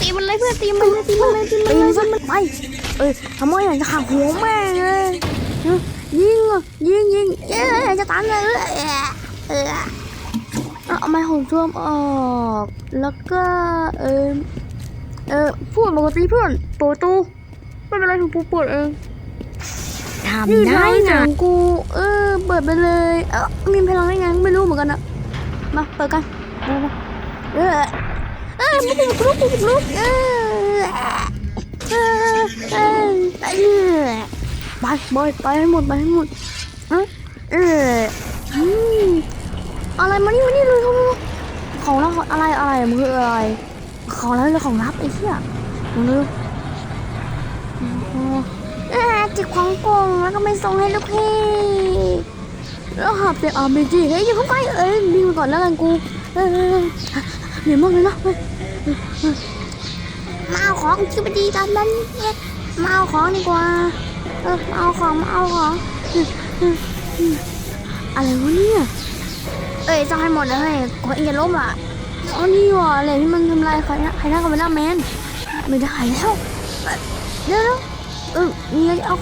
ตีมันเลยเพื่อนตีมันเลยตีมันเลยตีมันเลยตีมันไปเอ้ยทำไมอยากจะหักหัวแม่งเลยยิงอะยิงยิงเอ้จะตายเลยเออเอาไม้หงท่วมออกแล้วก็เออเออพูดปกติเพื่อนเปิดประตูไม่เป็นไรถูกปูปิดเองทำได้นะกูเออเปิดไปเลยเออมีพลังได้ไงไม่รู้เหมือนกันนะมาเปิดกันมามาเออ บุกลุกบุกลุกเออเออเออไปเลยไปบอยไปให้หมดไปให้หมดเออเอออืมอะไรมานี่มานี่เลยของของแล้วอะไรอะไรมันคืออะไรของแล้วเลยของลับไอ้เหี้ยมันเลยอ๋อเอ๊ะจิกของโกงแล้วก็ไม่ส่งให้ลูกพี่แล้วหาไปอาร์บีจีเฮ้ยอย่าเพิ่งไปเอ้ยดีมาก่อนแล้วกันกูเอ้ยเหนื่อยมากเลยเฮ้ยเฮ้ยเฮ้ย มาเอาของคิดไปดีกันนั้นเนี่ยมาเอาของดีกว่า เออมาเอาของมาเอาของ อะไรวะเนี่ย เอ้ยจะให้หมดเลยเฮ้ยกลัวเองจะล้มอะอ๋อนี่ว่ะอะไรที่มันทำลายใครนะใครนะกับเวลาแมนไม่ได้แล้วเดี๋ยวนะเออมีอะไรเอา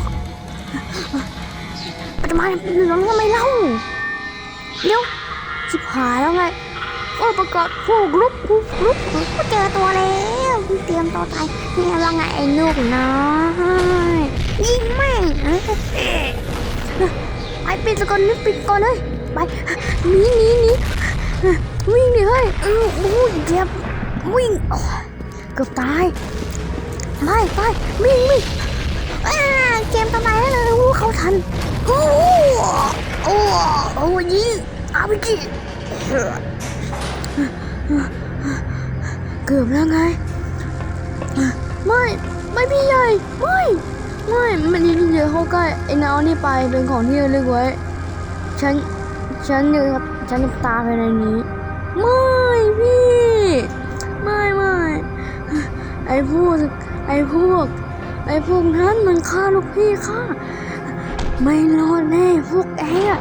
จะมาเหลืองทำไมเล่าเดี๋ยวชิบหายแล้วไง โอ้ประกาศผู้กรุ๊ปผู้กรุ๊ปก็เจอตัวแล้วเตรียมตัวตายนี่ว่าไงไอ้ลูกน้อยยิงแม่งไปปิดก่อนนึกปิดก่อนเลยไปหนีหนีหนีวิ่งดิเฮ้ยเออโอ้ยเจ็บวิ่งเกือบตายไปไปวิ่งวิ่งเกมต่อไปแล้วเลยอู้เขาทันโอ้โหโอ้โหอ้ยิงอาไปจี เกือบแล้วไง ไม่ ไม่พี่ใหญ่ ไม่ ไม่ไม่ดีที่จะเข้าใกล้ไอ้นาวนี่ไปเป็นของที่ระลึกไว้ ฉัน ฉันจะฉันจะตาไปในนี้ ไม่พี่ ไม่ไม่ไอ้พวก ไอ้พวก ไอ้พวกนั้นมันฆ่าลูกพี่ข้าไม่รอดแน่พวกแอะ